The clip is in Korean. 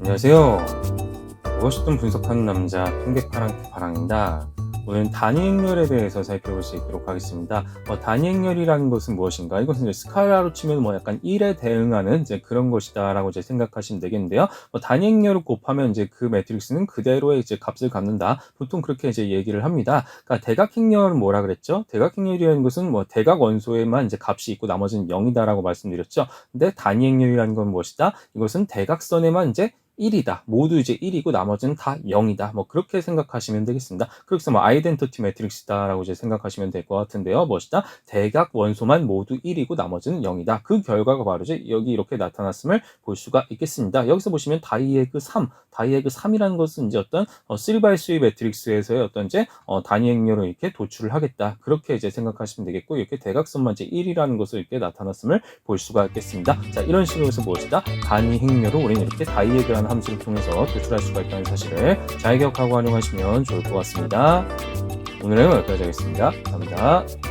안녕하세요. 무엇이든 분석하는 남자 통계파랑파랑입니다. 오늘 단위행렬에 대해서 살펴볼 수 있도록 하겠습니다. 어, 단위행렬이라는 것은 무엇인가? 이것은 이제 스칼라로 치면 뭐 약간 1에 대응하는 이제 그런 것이다라고 이제 생각하시면 되겠는데요. 뭐 단위행렬을 곱하면 이제 그 매트릭스는 그대로의 이제 값을 갖는다. 보통 그렇게 이제 얘기를 합니다. 그러니까 대각행렬은 뭐라 그랬죠? 대각행렬이라는 것은 뭐 대각 원소에만 이제 값이 있고 나머지는 0이다라고 말씀드렸죠. 근데 단위행렬이라는 건 무엇이다? 이것은 대각선에만 이제 1이다. 모두 이제 1이고 나머지는 다 0이다. 뭐 그렇게 생각하시면 되겠습니다. 그래서 뭐 아이덴티티 매트릭스다라고 이제 생각하시면 될 것 같은데요. 무엇이다? 대각 원소만 모두 1이고 나머지는 0이다. 그 결과가 바로 이제 여기 이렇게 나타났음을 볼 수가 있겠습니다. 여기서 보시면 다이에그 3, 다이에그 3이라는 것은 이제 어떤 어, 3x3 매트릭스에서의 어떤 이제 어, 단위 행렬을 이렇게 도출을 하겠다. 그렇게 이제 생각하시면 되겠고 이렇게 대각선만 이제 1이라는 것을 이렇게 나타났음을 볼 수가 있겠습니다. 자, 이런 식으로 해서 무엇이다? 단위 행렬을 우리는 이렇게 다이에그라는 함수를 통해서 도출할 수가 있다는 사실을 잘 기억하고 활용하시면 좋을 것 같습니다. 오늘은 여기까지 하겠습니다. 감사합니다.